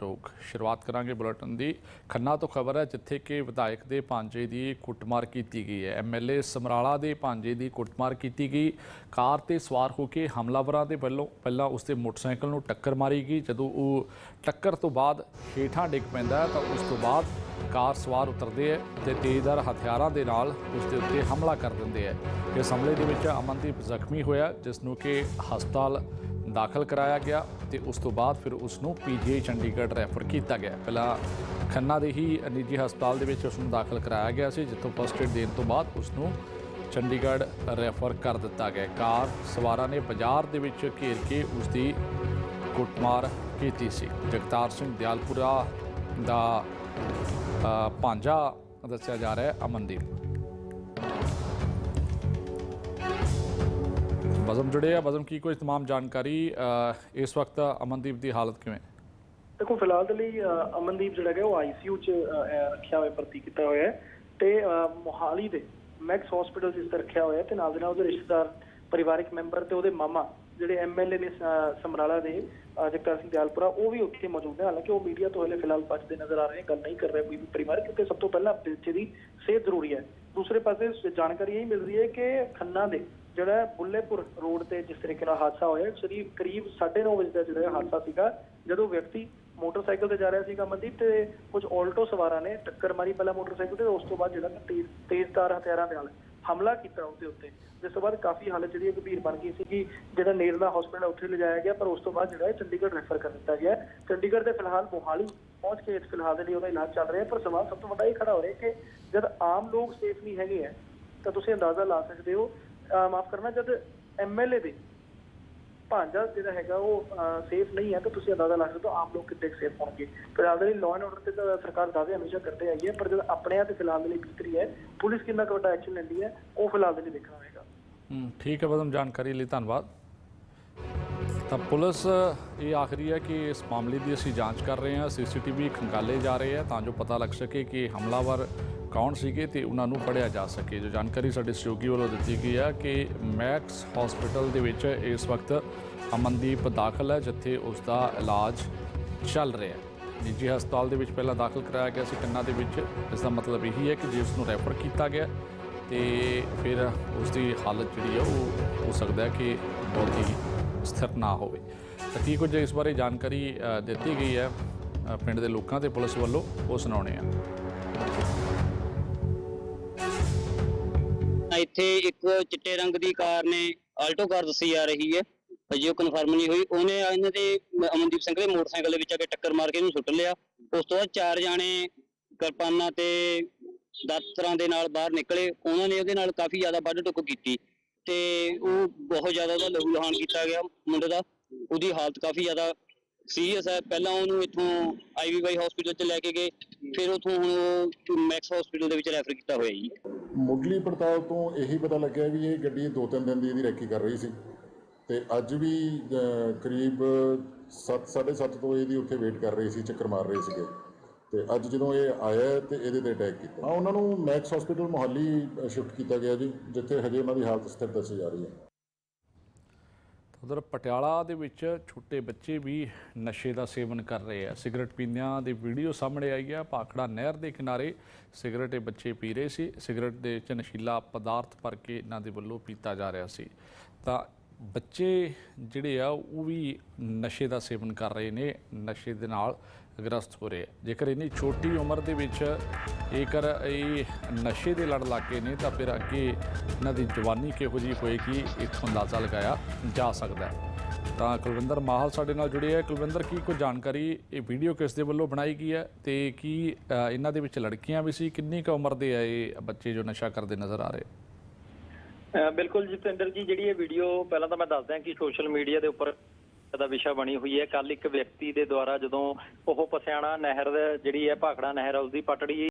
ਲੋਕ ਸ਼ੁਰੂਆਤ ਕਰਾਂਗੇ ਬੁਲੇਟਿਨ ਦੀ ਖੰਨਾ ਤੋਂ ਖਬਰ ਹੈ ਜਿੱਥੇ ਕਿ ਵਿਧਾਇਕ ਦੇ ਭਾਂਜੇ ਦੀ ਕੁੱਟਮਾਰ ਕੀਤੀ ਗਈ ਹੈ ਐਮਐਲਏ ਸਮਰਾਲਾ ਦੇ ਭਾਂਜੇ ਦੀ ਕੁੱਟਮਾਰ ਕੀਤੀ ਗਈ ਕਾਰ ਤੇ ਸਵਾਰ ਹੋ ਕੇ ਹਮਲਾਵਰਾਂ ਦੇ ਵੱਲੋਂ ਪਹਿਲਾਂ ਉਸ ਦੇ ਮੋਟਰਸਾਈਕਲ ਨੂੰ ਟੱਕਰ ਮਾਰੀ ਗਈ ਜਦੋਂ ਉਹ ਟੱਕਰ ਤੋਂ ਬਾਅਦ ਹੇਠਾਂ ਡਿੱਗ ਪੈਂਦਾ ਤਾਂ ਉਸ ਤੋਂ ਬਾਅਦ ਕਾਰ ਸਵਾਰ ਉਤਰਦੇ ਹੈ ਤੇ ਤੇਜ਼ਦਾਰ ਹਥਿਆਰਾਂ ਦੇ ਨਾਲ ਉਸ ਦੇ ਉੱਤੇ ਹਮਲਾ ਕਰ ਦਿੰਦੇ ਹੈ ਇਸ ਹਮਲੇ ਦੇ ਵਿੱਚ ਅਮਨਦੀਪ ਜ਼ਖਮੀ ਹੋਇਆ ਜਿਸ ਨੂੰ ਕਿ ਹਸਪਤਾਲ ਦਾਖਲ ਕਰਾਇਆ ਗਿਆ ਤੇ ਉਸ ਤੋਂ ਬਾਅਦ ਫਿਰ ਉਸ ਨੂੰ ਪੀਜੀਆਈ ਚੰਡੀਗੜ੍ਹ ਰੈਫਰ ਕੀਤਾ ਗਿਆ। ਪਹਿਲਾਂ ਖੰਨਾ ਦੇ ਹੀ ਨਿੱਜੀ ਹਸਪਤਾਲ ਦੇ ਵਿੱਚ ਉਸ ਨੂੰ ਦਾਖਲ ਕਰਾਇਆ ਗਿਆ ਸੀ ਜਿੱਥੋਂ ਫਸਟ ਏਡ ਦੇਣ ਤੋਂ ਬਾਅਦ ਉਸ ਨੂੰ ਚੰਡੀਗੜ੍ਹ ਰੈਫਰ ਕਰ ਦਿੱਤਾ ਗਿਆ। ਕਾਰ ਸਵਾਰਾਂ ਨੇ ਬਾਜ਼ਾਰ ਦੇ ਵਿੱਚ ਘੇਰ ਕੇ ਉਸ ਦੀ ਕੁੱਟਮਾਰ ਕੀਤੀ ਸੀ। ਜਗਤਾਰ ਸਿੰਘ ਦਿਆਲਪੁਰਾ ਦਾ ਅ, ਭਾਂਜਾ ਦੱਸਿਆ ਜਾ ਰਿਹਾ ਹੈ ਅਮਨਦੀਪ। ਬਜ਼ਮ ਜੁੜੇ ਆ ਬਜ਼ਮ ਕੀ ਕੋਈ तमाम ਜਾਣਕਾਰੀ ਅ, ਇਸ ਵਕਤ ਅਮਨਦੀਪ ਦੀ ਹਾਲਤ ਕਿਵੇਂ ਦੇਖੋ ਫਿਲਹਾਲ ਦੇ ਲਈ ਅ, ਅਮਨਦੀਪ ਜਿਹੜਾ ਹੈ ਉਹ ਆਈਸੀਯੂ ਚ ਅ, ਅ, ਰੱਖਿਆ ਹੋਇਆ ਭਰਤੀ ਕੀਤਾ ਹੋਇਆ ਹੈ ਤੇ ਅ, ਮੋਹਾਲੀ ਦੇ ਮੈਕਸ ਹਸਪੀਟਲ ਜਿਸ ਤੇ ਰੱਖਿਆ ਹੋਇਆ ਹੈ ਤੇ ਨਾਲ ਦੇ ਨਾਲ ਉਹਦੇ ਰਿਸ਼ਤੇਦਾਰ ਪਰਿਵਾਰਕ ਮੈਂਬਰ ਤੇ ਉਹਦੇ ਮਾਮਾ ਜਿਹੜੇ ਐਮਐਲਏ ਨੇ ਸ- ਸਮਰਾਲਾ ਦੇ ਅ, ਜਗਤਾਰ ਸਿੰਘ ਦਿਆਲਪੁਰਾ ਉਹ ਵੀ ਉੱਥੇ ਮੌਜੂਦ ਨੇ ਹਾਲਾਂਕਿ ਉਹ ਮੀਡੀਆ ਤੋਂ ਹਲੇ ਫਿਲਹਾਲ ਬਚਦੇ ਨਜ਼ਰ ਆ ਰਹੇ ਗੱਲ ਨਹੀਂ ਕਰ ਰਹੇ ਕੋਈ ਵੀ ਪਰਿਵਾਰ ਕਿਉਂਕਿ ਸਭ ਤੋਂ ਪਹਿਲਾਂ ਬੱਚੇ ਦੀ ਸਿਹਤ ਜ਼ਰੂਰੀ ਹੈ ਦੂਸਰੇ ਪਾਸੇ ਸ- ਜਾਣਕਾਰੀ ਇਹ ਮਿਲ ਰਹੀ ਹੈ ਕਿ ਖੰਨਾ ਦੇ ਜਿਹੜਾ ਬੁੱਲੇਪੁਰ ਰੋਡ ਤੇ ਜਿਸ ਤਰੀਕੇ ਨਾਲ ਹਾਦਸਾ ਹੋਇਆ ਕਰੀਬ ਕਰੀਬ 9:30 ਵਜੇ ਦਾ ਜਿਹੜਾ ਹਾਦਸਾ ਸੀਗਾ, ਜਦੋਂ ਵਿਅਕਤੀ ਮੋਟਰਸਾਈਕਲ ਤੇ ਜਾ ਰਿਹਾ ਸੀਗਾ ਮਨਦੀਪ ਤੇ ਕੁਝ ਆਲਟੋ ਸਵਾਰਾਂ ਨੇ ਟੱਕਰ ਮਾਰੀ ਪਹਿਲਾਂ ਮੋਟਰਸਾਈਕਲ ਤੇ, ਉਸ ਤੋਂ ਬਾਅਦ ਜਿਹੜਾ ਤੇਜ਼ ਤੇਜ਼ਧਾਰ ਹਥਿਆਰਾਂ ਦੇ ਨਾਲ ਹਮਲਾ ਕੀਤਾ ਉਹਦੇ ਉੱਤੇ। ਜਿਸ ਤੋਂ ਬਾਅਦ ਕਾਫੀ ਹਾਲਤ ਜਿਹੜੀ ਗੰਭੀਰ ਬਣ ਗਈ ਸੀ ਕਿ ਜਿਹੜਾ ਨੇੜਲਾ ਹਸਪੀਟਲ ਉੱਥੇ ਲਿਜਾਇਆ ਗਿਆ, ਪਰ ਉਸ ਤੋਂ ਬਾਅਦ ਜਿਹੜਾ ਚੰਡੀਗੜ੍ਹ ਰੈਫਰ ਕਰ ਦਿੱਤਾ ਗਿਆ। ਚੰਡੀਗੜ੍ਹ ਦੇ ਫਿਲਹਾਲ ਮੋਹਾਲੀ ਪਹੁੰਚ ਕੇ ਇਸ ਫਿਲਹਾਲ ਦੇ ਲਈ ਉਹਦਾ ਇਲਾਜ ਚੱਲ ਰਿਹਾ ਪਰ ਸਵਾਲ ਸਭ ਤੋਂ ਵੱਡਾ ਇਹ ਖੜਾ ਹੋ ਰਿਹਾ ਕਿ ਜਦ ਆਮ ਲੋਕ ਸੇਫ ਨਹੀਂ ਹੈਗੇ ਹੈ, ਤਾਂ ਤੁਸੀਂ ਅੰਦਾਜ਼ਾ ਲਾ ਸਕਦੇ ਹੋ ਮਾਫ ਕਰਨਾ ਜਦ ਐਮਐਲਏ ਦੇ ਭਾਂਜਾ ਜਿਹੜਾ ਹੈਗਾ ਉਹ ਸੇਫ ਨਹੀਂ ਹੈ ਤਾਂ ਤੁਸੀਂ ਅੰਦਾਜ਼ਾ ਲਾ ਸਕਦੇ ਹੋ ਆਮ ਲੋਕ ਕਿੰਨੇ ਸੇਫ ਹੋਣਗੇ। ਫਿਲਹਾਲ ਦੇ ਲਈ ਲਾਅ ਐਂਡ ਆਰਡਰ ਤੇ ਤਾਂ ਸਰਕਾਰ ਦਾਅਵੇ ਹਮੇਸ਼ਾ ਕਰਦੇ ਆਈ ਹੈ ਪਰ ਜਦ ਆਪਣੇ ਆ ਤੇ ਫਿਲਹਾਲ ਦੇ ਲਈ ਬੀਤਰੀ ਹੈ ਪੁਲਿਸ ਕਿੰਨਾ ਕੁ ਵੱਡਾ ਐਕਸ਼ਨ ਲੈਂਦੀ ਹੈ ਉਹ ਫਿਲਹਾਲ ਦੇ ਲਈ ਦੇਖਣਾ ਹੋਵੇਗਾ। ਹਮ, ਠੀਕ ਹੈ ਬਜ਼ਮ ਜਾਣਕਾਰੀ ਲਈ ਧੰਨਵਾਦ। ਤਾਂ ਪੁਲਿਸ ਇਹ ਆਖਰੀ ਹੈ ਕਿ ਇਸ ਮਾਮਲੇ ਦੀ ਅਸੀਂ ਜਾਂਚ ਕਰ ਰਹੇ ਹਾਂ ਸੀਸੀਟੀਵੀ ਖੰਗਾਲੇ ਜਾ ਰਹੇ ਆ ਤਾਂ ਜੋ ਪਤਾ ਲੱਗ ਸਕੇ ਕਿ ਹਮਲਾਵਰ ਕੌਣ ਸੀਗੇ ਤੇ ਉਹਨਾਂ ਨੂੰ ਫੜਿਆ ਜਾ ਸਕੇ। ਜੋ ਜਾਣਕਾਰੀ ਸਾਡੇ ਸਹਿਯੋਗੀ ਵੱਲੋਂ ਦਿੱਤੀ ਗਈ ਹੈ ਕਿ ਮੈਕਸ ਹਸਪੀਟਲ ਦੇ ਵਿੱਚ ਇਸ ਵਕਤ ਅਮਨਦੀਪ ਦਾਖਲ ਹੈ, ਜਿੱਥੇ ਉਸ ਦਾ ਇਲਾਜ ਚੱਲ ਰਿਹਾ ਹੈ। ਨਿੱਜੀ ਹਸਪਤਾਲ ਦੇ ਵਿੱਚ ਪਹਿਲਾਂ ਦਾਖਲ ਕਰਾਇਆ ਗਿਆ ਸੀ, ਕੰਨਾ ਦੇ ਵਿੱਚ। ਇਸ ਦਾ ਮਤਲਬ ਇਹੀ ਹੈ ਕਿ ਜੇ ਉਸ ਨੂੰ ਰੈਫਰ ਕੀਤਾ ਗਿਆ ਤੇ ਫਿਰ ਉਸ ਦੀ ਹਾਲਤ ਜਿਹੜੀ ਆ, ਉਹ ਹੋ ਸਕਦਾ ਹੈ ਕਿ ਬਹੁਤ ਹੀ ਸਥਿਰ ਨਾ ਹੋਵੇ। ਤਾਂ ਕੀ ਕੁਝ ਇਸ ਬਾਰੇ ਜਾਣਕਾਰੀ ਦਿੱਤੀ ਗਈ ਹੈ ਪਿੰਡ ਦੇ ਲੋਕਾਂ ਤੇ ਪੁਲਿਸ ਵੱਲੋਂ, ਉਹ ਸੁਣਾਉਣੇ ਆ ਇੱਥੇ ਇੱਕ ਚਿੱਟੇ ਰੰਗ ਦੀ ਕਾਰ ਨੇ ਆਲਟੋ ਕਾਰ ਦੱਸੀ ਜਾ ਰਹੀ ਹੈ। ਅਜੇ ਉਹ ਕਨਫਰਮ ਨਹੀਂ ਹੋਈ। ਉਹਨੇ ਇਹਨਾਂ ਦੇ ਅਮਨਦੀਪ ਸਿੰਘ ਦੇ ਮੋਟਰਸਾਈਕਲ ਦੇ ਵਿੱਚ ਆ ਕੇ ਟੱਕਰ ਮਾਰ ਕੇ ਇਹਨੂੰ ਸੁੱਟ ਲਿਆ। ਉਸ ਤੋਂ ਬਾਅਦ ਚਾਰ ਜਾਣੇ ਕਿਰਪਾਨਾਂ ਤੇ ਦਾਤਰਾਂ ਦੇ ਨਾਲ ਬਾਹਰ ਨਿਕਲੇ। ਉਹਨਾਂ ਨੇ ਉਹਦੇ ਨਾਲ ਕਾਫੀ ਜ਼ਿਆਦਾ ਵੱਢ ਟੁੱਕ ਕੀਤੀ ਤੇ ਉਹ ਬਹੁਤ ਜ਼ਿਆਦਾ ਉਹਦਾ ਲਹੂ ਲਹਾਨ ਕੀਤਾ ਗਿਆ ਮੁੰਡੇ ਦਾ। ਉਹਦੀ ਹਾਲਤ ਕਾਫੀ ਜ਼ਿਆਦਾ ਸੀਰੀਅਸ ਹੈ। ਪਹਿਲਾਂ ਉਹਨੂੰ ਇੱਥੋਂ ਆਈਵੀਵਾਈ ਹਸਪੀਟਲ 'ਚ ਲੈ ਕੇ ਗਏ। ਫਿਰ ਉੱਥੋਂ ਹੁਣ ਉਹ ਮੈਕਸ ਹਸਪੀਟਲ ਦੇ ਵਿੱਚ ਰੈਫਰ ਕੀਤਾ ਹੋਇਆ ਜੀ। ਮੁੱਢਲੀ ਪੜਤਾਲ ਤੋਂ ਇਹੀ ਪਤਾ ਲੱਗਿਆ ਵੀ ਇਹ ਗੱਡੀ ਦੋ ਤਿੰਨ ਦਿਨ ਦੀ ਇਹਦੀ ਰੈਕੀ ਕਰ ਰਹੀ ਸੀ। ਤੇ ਅੱਜ ਵੀ ਕਰੀਬ 7:30 ਤੋਂ ਇਹਦੀ ਉੱਥੇ ਵੇਟ ਕਰ ਰਹੀ ਸੀ, ਚੱਕਰ ਮਾਰ ਰਹੇ ਸੀਗੇ। ਤੇ ਅੱਜ ਜਦੋਂ ਇਹ ਆਇਆ ਤੇ ਇਹਦੇ ਤੇ ਅਟੈਕ ਕੀਤਾ। ਹਾਂ, ਉਹਨਾਂ ਨੂੰ ਮੈਕਸ ਹਸਪੀਟਲ ਮੁਹੱਲੀ ਸ਼ਿਫਟ ਕੀਤਾ ਗਿਆ ਜੀ, ਜਿੱਥੇ ਹਜੇ ਉਹਨਾਂ ਦੀ ਹਾਲਤ ਸਥਿਰ ਦੱਸੀ ਜਾ ਰਹੀ ਹੈ। ਉਧਰ ਪਟਿਆਲਾ ਦੇ ਵਿੱਚ ਛੋਟੇ ਬੱਚੇ ਵੀ ਨਸ਼ੇ ਦਾ ਸੇਵਨ ਕਰ ਰਹੇ ਆ। ਸਿਗਰਟ ਪੀਂਦਿਆਂ ਦੀ ਵੀਡੀਓ ਸਾਹਮਣੇ ਆਈ ਹੈ ਭਾਖੜਾ ਨਹਿਰ ਦੇ ਕਿਨਾਰੇ ਸਿਗਰਟ ਇਹ ਬੱਚੇ ਪੀ ਰਹੇ ਸੀ। ਸਿਗਰਟ ਦੇ ਵਿੱਚ ਨਸ਼ੀਲਾ ਪਦਾਰਥ ਭਰ ਕੇ ਇਹਨਾਂ ਦੇ ਵੱਲੋਂ ਪੀਤਾ ਜਾ ਰਿਹਾ ਸੀ। ਤਾਂ ਬੱਚੇ ਜਿਹੜੇ ਆ, ਉਹ ਵੀ ਨਸ਼ੇ ਦਾ ਸੇਵਨ ਕਰ ਰਹੇ ਨੇ, ਨਸ਼ੇ ਦੇ ਨਾਲ ਗ੍ਰਸਤ ਹੋ ਰਹੇ ਆ। ਜੇਕਰ ਇੰਨੀ ਛੋਟੀ ਉਮਰ ਦੇ ਵਿੱਚ ਜੇਕਰ ਇਹ ਨਸ਼ੇ ਦੇ ਲੜ ਲੱਗੇ ਨੇ, ਤਾਂ ਫਿਰ ਅੱਗੇ ਇਹਨਾਂ ਦੀ ਜਵਾਨੀ ਕਿਹੋ ਜਿਹੀ ਹੋਏਗੀ, ਇੱਥੋਂ ਅੰਦਾਜ਼ਾ ਲਗਾਇਆ ਜਾ ਸਕਦਾ ਤਾਂ ਕੁਲਵਿੰਦਰ ਮਾਹਲ ਸਾਡੇ ਨਾਲ ਜੁੜੇ ਹੈ ਕੁਲਵਿੰਦਰ, ਕੀ ਕੋਈ ਜਾਣਕਾਰੀ ਇਹ ਵੀਡੀਓ ਕਿਸ ਦੇ ਵੱਲੋਂ ਬਣਾਈ ਗਈ ਹੈ ਤੇ ਕੀ ਇਹਨਾਂ ਦੇ ਵਿੱਚ ਲੜਕੀਆਂ ਵੀ ਸੀ? ਕਿੰਨੀ ਕੁ ਉਮਰ ਦੇ ਆ ਇਹ ਬੱਚੇ ਜੋ ਨਸ਼ਾ ਕਰਦੇ ਨਜ਼ਰ ਆ ਰਹੇ? ਬਿਲਕੁਲ ਜਤਿੰਦਰ ਜੀ ਜਿਹੜੀ ਇਹ ਵੀਡੀਓ ਪਹਿਲਾਂ ਤਾਂ ਮੈਂ ਦੱਸ ਦਿਆਂ ਕਿ ਸੋਸ਼ਲ ਮੀਡੀਆ ਦੇ ਉੱਪਰ ਦਾ ਵਿਸ਼ਾ ਬਣੀ ਹੋਈ ਹੈ। ਕੱਲ ਇੱਕ ਵਿਅਕਤੀ ਦੇ ਦੁਆਰਾ ਜਦੋਂ ਉਹ ਪਸਿਆਣਾ ਨਹਿਰ ਜਿਹੜੀ ਹੈ ਭਾਖੜਾ ਨਹਿਰ ਆ, ਉਸ ਦੀ ਪਟੜੀ